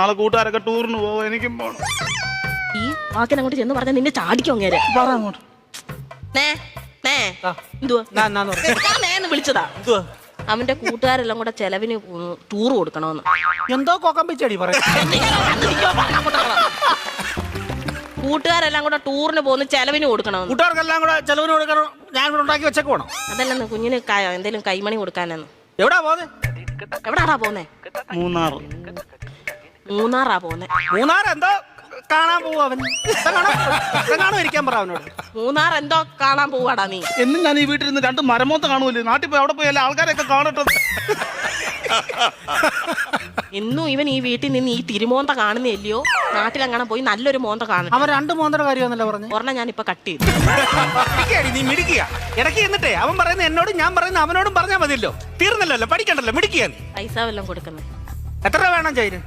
നാളെ കൂട്ടുകാരൊക്കെ ടൂറിന് പോവാ എനിക്കും പോണം. ഈ വാക്കിന് അങ്ങോട്ട് ചെന്ന് പറഞ്ഞാൽ നിന്നെ ചാടിക്കും അങ്ങേരെ. പറ അങ്ങോട്ട്. നേ നേ. ആ. എന്തുവാ? എന്നാ, എന്നാന്ന് പറ. ഞാൻ നേന്ന് വിളിച്ചതാ. എന്തുവാ? അവന്റെ കൂട്ടുകാരെല്ലാം കൂടെ ചെലവിന് ടൂർ കൊടുക്കണമെന്ന് എന്തോ കൊക്കമ്പിച്ചടി പിച്ചടി പറയാം. കൂട്ടുകാരെല്ലാം കൂടെ ടൂറിന് പോകുന്ന ചെലവിന് കൊടുക്കണമെന്ന് കൂട്ടുകാർക്കെല്ലാം കൂടെ ചെലവിന് കൊടുക്കണം ഞാൻ ഇവിടെ ഉണ്ടാക്കി വെച്ചേക്ക് വേണം അതല്ലെന്ന് കുഞ്ഞിന് ക- എന്തേലും കൈമണി കൊടുക്കാനെന്ന്. എവിടാ പോന്നെ? എവിടാടാ പോന്നെ? മൂന്നാറ്. മൂന്നാറാ പോന്നെ. മൂന്നാർ എന്തോ കാണാൻ പോവും അവൻ. കാണാൻ ഇരിക്കാൻ പറ അവനോട്. മൂന്നാർ എന്തോ കാണാൻ പോവാടാ നീ. എന്നും ഞാൻ ഈ വീട്ടിൽ നിന്ന് രണ്ട് മരമോത്ത് കാണൂല്ലേ നാട്ടിൽ പോയി അവിടെ പോയി എല്ലാ ആൾക്കാരെയൊക്കെ കാണട്ടെ? എന്നും ഇവൻ ഈ വീട്ടിൽ നിന്ന് ഈ തിരുമോന്ത കാണുന്നില്ലയോ നാട്ടിലങ്ങനെ പോയി നല്ലൊരു മോന്ത കാണണം അവൻ രണ്ട് മോന്തയുടെ കാര്യമെന്നല്ല പറഞ്ഞു? ഒരെണ്ണം ഞാൻ ഇപ്പൊ കട്ട് ചെയ്തു. നീ മിടിക്കുക ഇടയ്ക്ക് എന്നിട്ടേ അവൻ പറയുന്ന എന്നോടും ഞാൻ പറയുന്ന അവനോടും പറഞ്ഞാൽ മതിയല്ലോ. തീർന്നല്ലോ പഠിക്കണ്ടല്ലോ മിടിക്കുക നീ. പൈസ വല്ലതും കൊടുക്കുന്നത് എത്ര വേണം ചൈന്?